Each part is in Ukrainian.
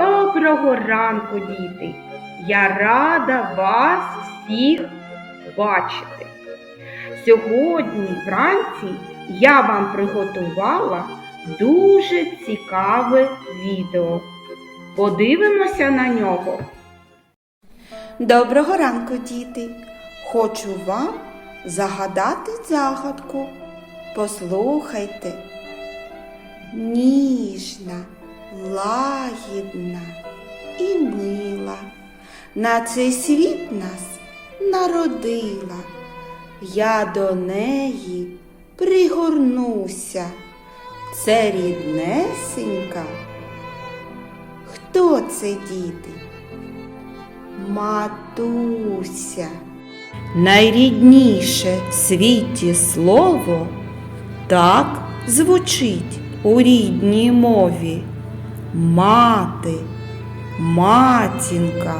Доброго ранку, діти! Я рада вас всіх бачити. Сьогодні вранці я вам приготувала дуже цікаве відео. Подивимося на нього. Доброго ранку, діти! Хочу вам загадати загадку. Послухайте. Ніжна, лагідна і мила. На цей світ нас народила. Я до неї пригорнуся. Це ріднесенька. Хто це діти? Матуся. Найрідніше в світі слово так звучить у рідній мові. Мати, матінка,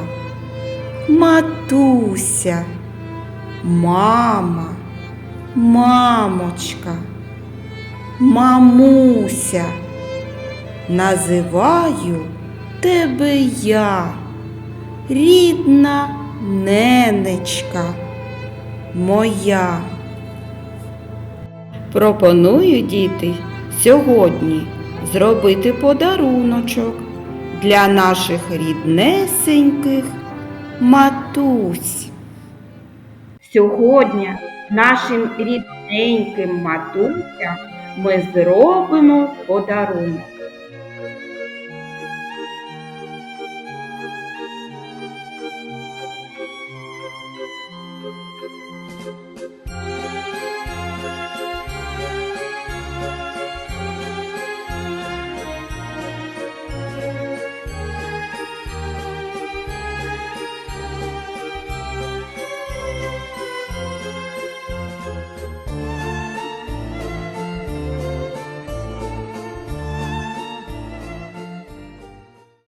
матуся, мама, мамочка, мамуся. Називаю тебе я рідна ненечка моя. Пропоную діти сьогодні зробити подаруночок для наших ріднесеньких матусь. Сьогодні нашим рідненьким матусям ми зробимо подарунок.